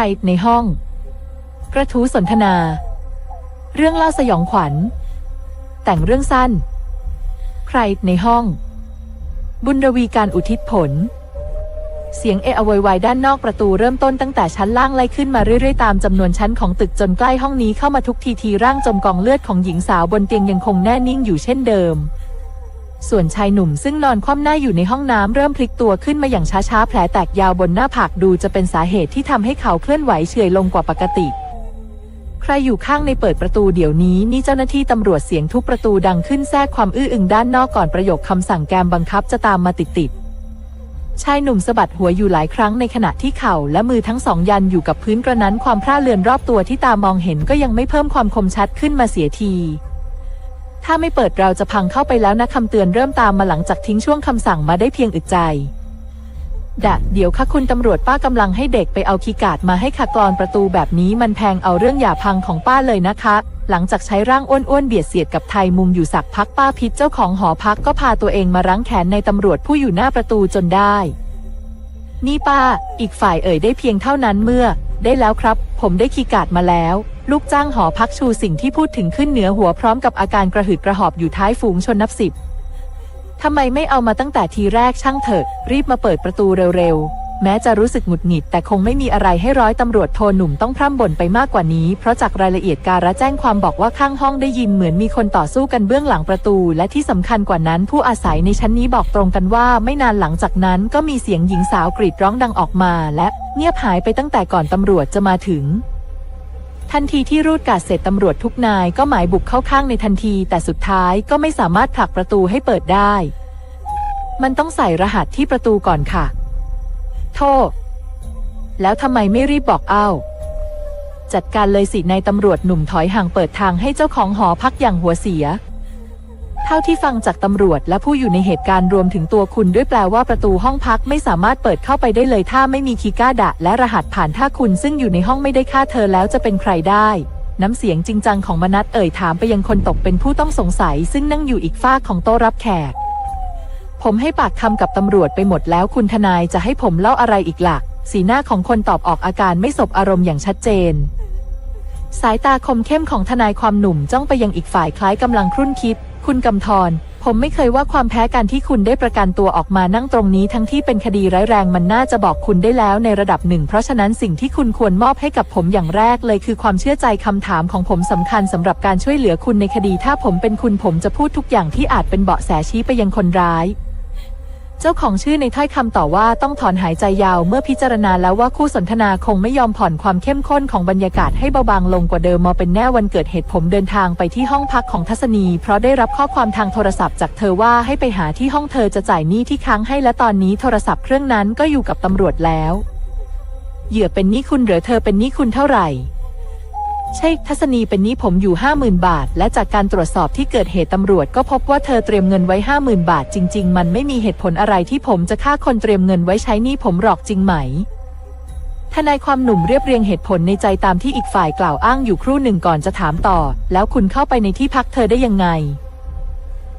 ใครในห้อง กระทู้สนทนา เรื่องเล่าสยองขวัญ แต่งเรื่องสั้น ใครในห้อง บุญรวีการอุทิศผล เสียงเอะอะโวยวายด้านนอกประตูเริ่มต้นตั้งแต่ชั้นล่างไล่ขึ้นมาเรื่อยๆตามจำนวนชั้นของตึกจนใกล้ห้องนี้เข้ามาทุกทีทีร่างจมกองเลือดของหญิงสาวบนเตียงยังคงแน่นิ่งอยู่เช่นเดิม ส่วนชายหนุ่มซึ่งนอนคว่ำหน้าอยู่ในห้องน้ำเริ่มพลิกตัวขึ้นมาอย่างช้าๆ แผลแตกยาวบนหน้าผากดูจะเป็นสาเหตุที่ทำให้เขาเคลื่อนไหวเฉื่อยลงกว่าปกติ ใครอยู่ข้างในเปิดประตูเดี๋ยวนี้นี่เจ้าหน้าที่ตำรวจเสียงทุบประตูดังขึ้นแทรกความอื้ออึงด้านนอกก่อนประโยคคำสั่งแกมบังคับจะตามมาติดๆชายหนุ่มสะบัดหัวอยู่หลายครั้งในขณะที่เข่าและมือทั้งสองยันอยู่กับพื้นกระนั้นความพร่าเลือนรอบตัวที่ตามองเห็นก็ยังไม่เพิ่มความคมชัดขึ้นมาเสียที ถ้าไม่เปิดเราจะพังเข้าไปแล้วนะคำเตือนเริ่มตามมาหลังจากทิ้งช่วงคำสั่งมาได้เพียงอึดใจดะเดี๋ยวค่ะคุณตำรวจป้ากำลังให้เด็กไปเอาคีย์การ์ดมาให้ค่ะกรอนประตูแบบนี้มันแพงเอาเรื่องอย่าพังของป้าเลยนะคะ หลังจากใช้ร่างอ้วนๆเบียดเสียดกับไทยมุงอยู่สักพักป้าพิษเจ้าของหอพักก็พาตัวเองมารั้งแขนในตำรวจผู้อยู่หน้าประตูจนได้ นี่ป้า อีกฝ่ายเอ่ยได้เพียงเท่านั้นเมื่อ ได้แล้วครับ ผมได้คีย์การ์ดมาแล้ว ลูกจ้างหอพักชูสิ่งที่พูดถึงขึ้นเหนือหัวพร้อมกับอาการกระหืดกระหอบอยู่ท้ายฝูงชนนับสิบทำไมไม่เอามาตั้งแต่ทีแรกช่างเถิดรีบมาเปิดประตูเร็วๆ แม้จะรู้สึกหงุดหงิดแต่คงไม่มีอะไรให้ร้อยตำรวจโทหนุ่มต้องพร่ำบ่นไปมากกว่านี้ เพราะจากรายละเอียดการะแจ้งความบอกว่าข้างห้องได้ยินเหมือนมีคนต่อสู้กันเบื้องหลังประตู และที่สำคัญกว่านั้น ผู้อาศัยในชั้นนี้บอกตรงกันว่า ไม่นานหลังจากนั้นก็มีเสียงหญิงสาวกรีดร้องดังออกมา และเงียบหายไปตั้งแต่ก่อนตำรวจจะมาถึงทันทีที่รูดการ์ดเสร็จตำรวจทุกนายก็หมายบุกเข้าข้างในทันที แต่สุดท้ายก็ไม่สามารถผลักประตูให้เปิดได้ มันต้องใส่รหัสที่ประตูก่อนค่ะ โทษ แล้วทำไมไม่รีบบอกเอ้าจัดการเลยสินายตำรวจหนุ่มถอยห่างเปิดทางให้เจ้าของหอพักอย่างหัวเสีย เท่าที่ฟังจากตำรวจและผู้อยู่ในเหตุการณ์รวมถึงตัวคุณด้วยแปลว่าประตูห้องพักไม่สามารถเปิดเข้าไปได้เลยถ้าไม่มีคีย์การ์ดะและรหัสผ่านถ้าคุณซึ่งอยู่ในห้องไม่ได้ฆ่าเธอแล้วจะเป็นใครได้ น้ำเสียงจริงจังของมนัทเอ่ยถามไปยังคนตกเป็นผู้ต้องสงสัย ซึ่งนั่งอยู่อีกฝ้าของโต๊ะรับแขก ผมให้ปากคำกับตำรวจไปหมดแล้วคุณทนายจะให้ผมเล่าอะไรอีกล่ะสีหน้าของคนตอบออกอาการไม่สบอารมณ์อย่างชัดเจน สายตาคมเข้มของทนายความหนุ่มจ้องไปยังอีกฝ่ายคล้ายกำลังครุ่นคิด คุณกำธรผมไม่เคยว่าความแพ้การที่คุณได้ประกันตัวออกมานั่งตรงนี้ทั้งที่เป็นคดีร้ายแรงมันน่าจะบอกคุณได้แล้วในระดับหนึ่ง เพราะฉะนั้นสิ่งที่คุณควรมอบให้กับผมอย่างแรกเลยคือความเชื่อใจคำถามของผมสำคัญสำหรับการช่วยเหลือคุณในคดีถ้าผมเป็นคุณผมจะพูดทุกอย่างที่อาจเป็นเบาะแสชี้ไปยังคนร้าย เจ้าของชื่อในถ้อยคำต่อว่าต้องถอนหายใจยาวเมื่อพิจารณาแล้วว่าคู่สนทนาคงไม่ยอมผ่อนความเข้มข้นของบรรยากาศให้เบาบางลงกว่าเดิมมาเป็นแน่วันเกิดเหตุผมเดินทางไปที่ห้องพักของทัศนี เพราะได้รับข้อความทางโทรศัพท์จากเธอว่าให้ไปหาที่ห้องเธอจะจ่ายหนี้ที่ค้างให้และตอนนี้โทรศัพท์เครื่องนั้นก็อยู่กับตำรวจแล้ว เหยื่อเป็นหนี้คุณหรือเธอเป็นหนี้คุณเท่าไหร่ ใช่ทัศนีเป็นนี้ผมอยู่ห้าหมื่นบาท และจากการตรวจสอบที่เกิดเหตุตำรวจก็พบว่าเธอเตรียมเงินไว้ห้าหมื่นบาท จริง ๆ มันไม่มีเหตุผลอะไรที่ผมจะฆ่าคนเตรียมเงินไว้ใช้นี้ผมหรอกจริงไหมทนายความหนุ่มเรียบเรียงเหตุผลในใจตามที่อีกฝ่ายกล่าวอ้างอยู่ครู่หนึ่งก่อนจะถามต่อ แล้วคุณเข้าไปในที่พักเธอได้ยังไง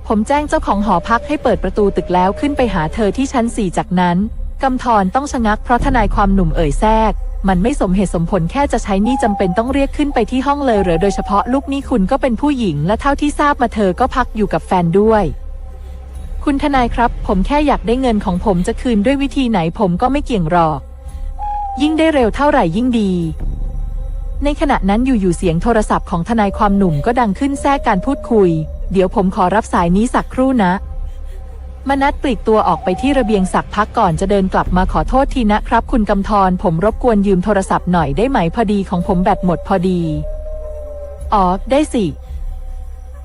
ผมแจ้งเจ้าของหอพักให้เปิดประตูตึกแล้วขึ้นไปหาเธอที่ชั้นสี่จากนั้น กำธรต้องชะงักเพราะทนายความหนุ่มเอ่ยแทรก มันไม่สมเหตุสมผลแค่จะใช้นี้จำเป็นต้องเรียกขึ้นไปที่ห้องเลยหรือโดยเฉพาะลูกนี้คุณก็เป็นผู้หญิง และเท่าที่ทราบมาเธอก็พักอยู่กับแฟนด้วย คุณทนายครับ ผมแค่อยากได้เงินของผมจะคืนด้วยวิธีไหนผมก็ไม่เกี่ยงหรอก ยิ่งได้เร็วเท่าไหร่ยิ่งดี ในขณะนั้นอยู่ๆเสียงโทรศัพท์ของทนายความหนุ่มก็ดังขึ้นแทรกการพูดคุย เดี๋ยวผมขอรับสายนี้สักครู่นะ มนัดปลีกตัวออกไปที่ระเบียงสักพักก่อนจะเดินกลับมาขอโทษทีนะครับ คุณกำธรผมรบกวนยืมโทรศัพท์หน่อยได้ไหมพอดีของผมแบตหมดพอดี อ๋อ ได้สิ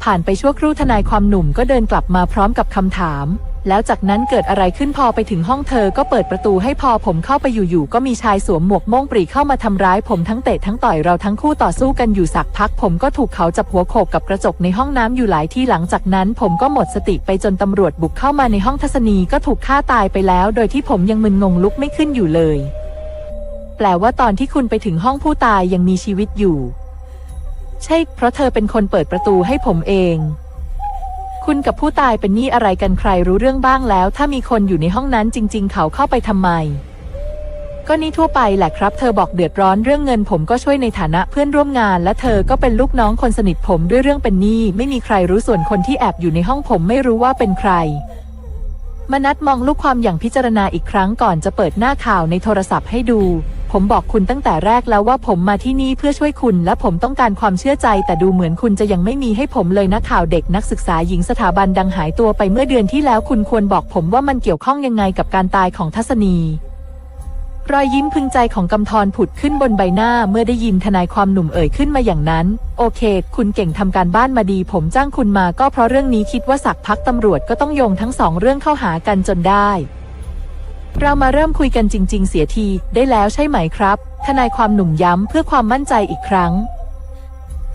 ผ่านไปชั่วครู่ทนายความหนุ่มก็เดินกลับมาพร้อมกับคำถาม แล้วจากนั้นเกิดอะไรขึ้นพอไปถึงห้องเธอก็เปิดประตูให้พอผมเข้าไปอยู่ๆก็มีชายสวมหมวกโม่งปรีเข้ามาทำร้ายผมทั้งเตะทั้งต่อยเราทั้งคู่ต่อสู้กันอยู่สักพัก ผมก็ถูกเขาจับหัวโขกกับกระจกในห้องน้ำอยู่หลายที่หลังจากนั้นผมก็หมดสติไปจนตำรวจบุกเข้ามาในห้องทัศนีก็ถูกฆ่าตายไปแล้ว โดยที่ผมยังมึนงงลุกไม่ขึ้นอยู่เลย แปลว่าตอนที่คุณไปถึงห้องผู้ตายยังมีชีวิตอยู่ ใช่ เพราะเธอเป็นคนเปิดประตูให้ผมเอง คุณกับผู้ตายเป็นหนี้อะไรกันใครรู้เรื่องบ้างแล้ว ถ้ามีคนอยู่ในห้องนั้นจริง ๆ เขาเข้าไปทำไม ก็นี่ทั่วไปแหละครับ เธอบอกเดือดร้อนเรื่องเงินผมก็ช่วยในฐานะเพื่อนร่วมงาน และเธอก็เป็นลูกน้องคนสนิทผมด้วยเรื่องเป็นหนี้ไม่มีใครรู้ส่วนคนที่แอบอยู่ในห้องผมไม่รู้ว่าเป็นใครมนัดมองลูกความอย่างพิจารณาอีกครั้งก่อนจะเปิดหน้าข่าวในโทรศัพท์ให้ดู ผมบอกคุณตั้งแต่แรกแล้วว่าผมมาที่นี่เพื่อช่วยคุณ และผมต้องการความเชื่อใจ แต่ดูเหมือนคุณจะยังไม่มีให้ผมเลยนะข่าวเด็กนักศึกษาหญิงสถาบันดังหายตัวไปเมื่อเดือนที่แล้วคุณควรบอกผมว่ามันเกี่ยวข้องยังไงกับการตายของทัศนีรอยยิ้มพึงใจของกำธรผุดขึ้นบนใบหน้าเมื่อได้ยินทนายความหนุ่มเอ่ยขึ้นมาอย่างนั้น โอเค คุณเก่งทำการบ้านมาดี ผมจ้างคุณมาก็เพราะเรื่องนี้คิดว่าสักพักตำรวจก็ต้องโยงทั้งสองเรื่องเข้าหากันจนได้ เรามาเริ่มคุยกันจริง ๆ เสียทีได้แล้วใช่ไหมครับ ทนายความหนุ่มย้ำเพื่อความมั่นใจอีกครั้ง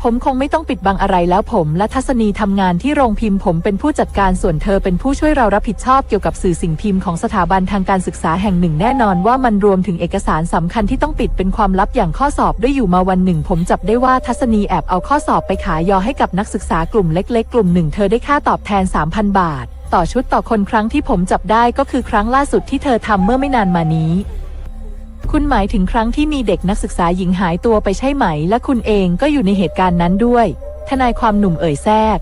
ผมคงไม่ต้องปิดบังอะไรแล้วผมและทัศนีทำงานที่โรงพิมพ์ผมเป็นผู้จัดการส่วนเธอเป็นผู้ช่วยเรารับผิดชอบเกี่ยวกับสื่อสิ่งพิมพ์ของสถาบันทางการศึกษาแห่งหนึ่งแน่นอนว่ามันรวมถึงเอกสารสำคัญที่ต้องปิดเป็นความลับอย่างข้อสอบด้วยอยู่มาวันหนึ่ง ผมจับได้ว่าทัศนีแอบเอาข้อสอบไปขายยอให้กับนักศึกษากลุ่มเล็ก ๆ กลุ่มหนึ่งเธอได้ค่าตอบแทน 3,000 บาท ต่อชุดต่อคนครั้งที่ผมจับได้ก็คือครั้งล่าสุดที่เธอทำเมื่อไม่นานมานี้ คุณหมายถึงครั้งที่มีเด็กนักศึกษาหญิงหายตัวไปใช่ไหม และคุณเองก็อยู่ในเหตุการณ์นั้นด้วย ทนายความหนุ่มเอ่ยแทรก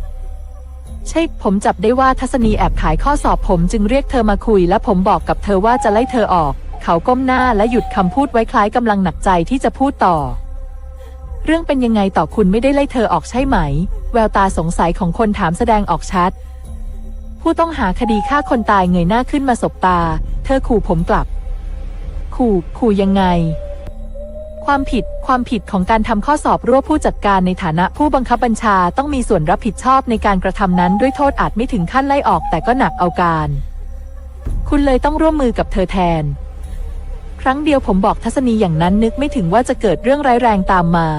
ใช่ ผมจับได้ว่าทัศนีแอบขายข้อสอบผมจึงเรียกเธอมาคุย และผมบอกกับเธอว่าจะไล่เธอออก เขาก้มหน้าและหยุดคำพูดไว้คล้ายกำลังหนักใจที่จะพูดต่อ เรื่องเป็นยังไงต่อคุณไม่ได้ไล่เธอออกใช่ไหม แววตาสงสัยของคนถามแสดงออกชัด ผู้ต้องหาคดีฆ่าคนตายเงยหน้าขึ้นมาสบตา เธอขู่ผมกลับ ขู่ ขู่ยังไง ความผิด ความผิดของการทำข้อสอบร่วมผู้จัดการในฐานะผู้บังคับบัญชาต้องมีส่วนรับผิดชอบในการกระทำนั้นด้วยโทษอาจไม่ถึงขั้นไล่ออกแต่ก็หนักเอาการ คุณเลยต้องร่วมมือกับเธอแทน ครั้งเดียวผมบอกทัศนีอย่างนั้นนึกไม่ถึงว่าจะเกิดเรื่องร้ายแรงตามมา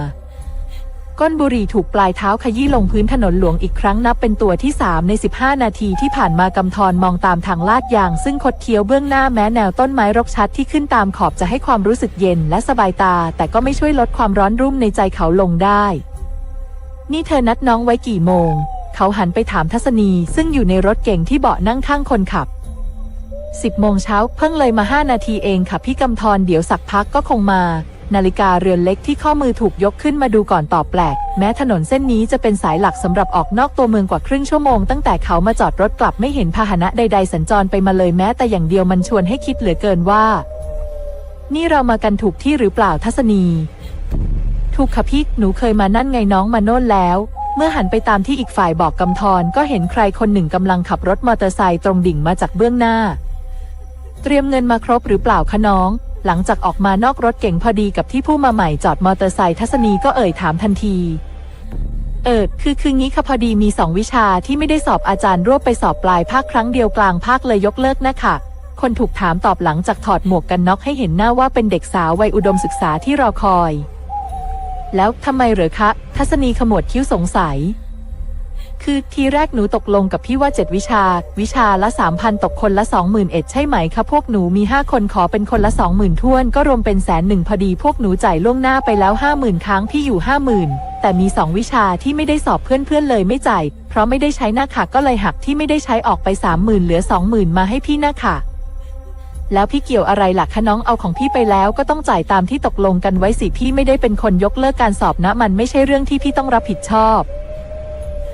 ก้นบุหรี่ถูกปลายเท้าขยี้ลงพื้นถนนหลวงอีกครั้งนับเป็นตัวที่ 3 ใน 15 นาทีที่ผ่านมากำธรมองตามทางลาดยาง ซึ่งคดเคี้ยวเบื้องหน้าแม้แนวต้นไม้รกชัดที่ขึ้นตามขอบจะให้ความรู้สึกเย็นและสบายตา แต่ก็ไม่ช่วยลดความร้อนรุ่มในใจเขาลงได้ นี่เธอนัดน้องไว้กี่โมง เขาหันไปถามทัศนีซึ่งอยู่ในรถเก่งที่เบาะนั่งข้างคนขับ10โมงเช้าเพิ่งเลยมา 5 นาทีเองค่ะพี่กำธรเดี๋ยวสักพักก็คงมา นาฬิกาเรือนเล็กที่ข้อมือถูกยกขึ้นมาดูก่อนตอบแปลก แม้ถนนเส้นนี้จะเป็นสายหลักสำหรับออกนอกตัวเมืองกว่าครึ่งชั่วโมงตั้งแต่เขามาจอดรถกลับไม่เห็นพาหนะใด ๆ สัญจรไปมาเลยแม้แต่อย่างเดียวมันชวนให้คิดเหลือเกินว่า นี่เรามากันถูกที่หรือเปล่าทัศนี ถูกค่ะพี่หนูเคยมานั่นไงน้องมาโน่นแล้วเมื่อหันไปตามที่อีกฝ่ายบอกกำธรก็เห็นใครคนหนึ่งกำลังขับรถมอเตอร์ไซค์ตรงดิ่งมาจากเบื้องหน้า เตรียมเงินมาครบหรือเปล่าคะน้อง หลังจากออกมานอกรถเก่งพอดีกับที่ผู้มาใหม่จอดมอเตอร์ไซค์ทัศนีก็เอ่ยถามทันที เออคือคืองี้ค่ะพอดีมีสองวิชาที่ไม่ได้สอบอาจารย์รวบไปสอบปลายภาคครั้งเดียวกลางภาคเลยยกเลิกนะคะคนถูกถามตอบหลังจากถอดหมวกกันน็อกให้เห็นหน้าว่าเป็นเด็กสาววัยอุดมศึกษาที่รอคอย แล้วทำไมเหรอคะ ทัศนีขมวดคิ้วสงสัย คือทีแรกหนูตกลงกับพี่ว่าเจ็ดวิชา วิชาละสามพันตกคนละสองหมื่นเอ็ดใช่ไหมคะพวกหนูมีห้าคนขอเป็นคนละสองหมื่นท้วนก็รวมเป็นแสนหนึ่งพอดีพวกหนูจ่ายล่วงหน้าไปแล้วห้าหมื่นค้างพี่อยู่ห้าหมื่นแต่มีสองวิชาที่ไม่ได้สอบเพื่อนๆเลยไม่จ่าย เพราะไม่ได้ใช้หน้าค่ะก็เลยหักที่ไม่ได้ใช้ออกไปสามหมื่นเหลือสองหมื่นมาให้พี่หน้าค่ะแล้วพี่เกี่ยวอะไรหล่ะคะน้องเอาของพี่ไปแล้วก็ต้องจ่ายตามที่ตกลงกันไว้สิพี่ไม่ได้เป็นคนยกเลิกการสอบนะมันไม่ใช่เรื่องที่พี่ต้องรับผิดชอบ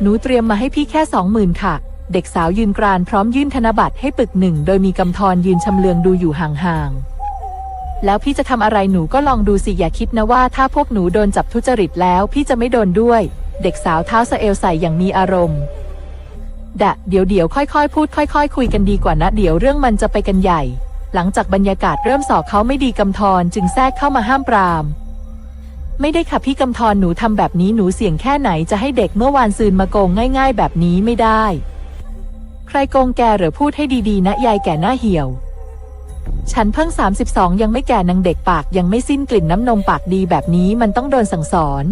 หนูเตรียมมาให้พี่แค่สองหมื่นค่ะ เด็กสาวยืนกรานพร้อมยื่นธนบัตรให้ปึกหนึ่ง โดยมีกำธรยืนชำเลืองดูอยู่ห่างๆ แล้วพี่จะทำอะไรหนูก็ลองดูสิอย่าคิดนะว่าถ้าพวกหนูโดนจับทุจริตแล้ว พี่จะไม่โดนด้วย เด็กสาวเท้าสะเอลใส่อย่างมีอารมณ์ดะเดี๋ยวเดี๋ยวค่อยๆ พูดค่อย ๆ คุยกันดีกว่านะ เดี๋ยวเรื่องมันจะไปกันใหญ่ หลังจากบรรยากาศเริ่มสอกเขาไม่ดีกำธรจึงแทรกเข้ามาห้ามปราม ไม่ได้ค่ะพี่กำธรหนูทำแบบนี้หนูเสี่ยงแค่ไหนจะให้เด็กเมื่อวานซืนมาโกงง่าย ๆ แบบนี้ไม่ได้ ใครโกงแกหรือพูดให้ดีๆ นะยายแก่หน้าเหี่ยว ฉันเพิ่ง 32 ยังไม่แก่นางเด็กปากยังไม่สิ้นกลิ่นน้ำนมปากดีแบบนี้มันต้องโดนสั่งสอน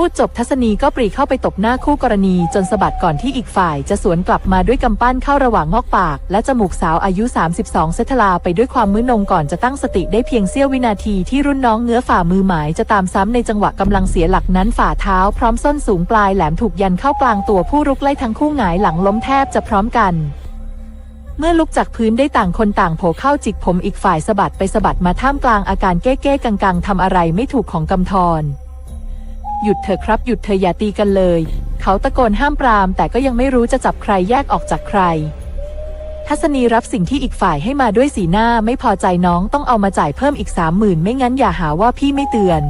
พูดจบทัศนีก็ปรีเข้าไปตบหน้าคู่กรณี จนสะบัดก่อนที่อีกฝ่าย จะสวนกลับมาด้วยกำปั้นเข้าระหว่างงอกปาก และจมูกสาวอายุ 32 เซทลาไปด้วยความมึนงก่อนจะตั้งสติได้เพียงเสี้ยววินาทีที่รุ่นน้องเงื้อฝ่ามือหมายจะตามซ้ำในจังหวะกำลังเสียหลักนั้นฝ่าเท้าพร้อมส้นสูงปลายแหลมถูกยันเข้ากลางตัวผู้รุกไล่ทั้งคู่หงายหลังล้มแทบจะพร้อมกันเมื่อลุกจากพื้นได้ต่างคนต่างโผเข้าจิกผมอีกฝ่ายสะบัดไปสะบัดมาท่ามกลางอาการเก้เก้กังกังๆทำอะไรไม่ถูกของกำธร หยุดเถอะครับหยุดเธออย่าตีกันเลย เขาตะโกนห้ามปราม แต่ก็ยังไม่รู้จะจับใครแยกออกจากใคร ทัศนีรับสิ่งที่อีกฝ่ายให้มาด้วยสีหน้าไม่พอใจน้องต้องเอามาจ่ายเพิ่มอีกสามหมื่นไม่งั้นอย่าหาว่าพี่ไม่เตือน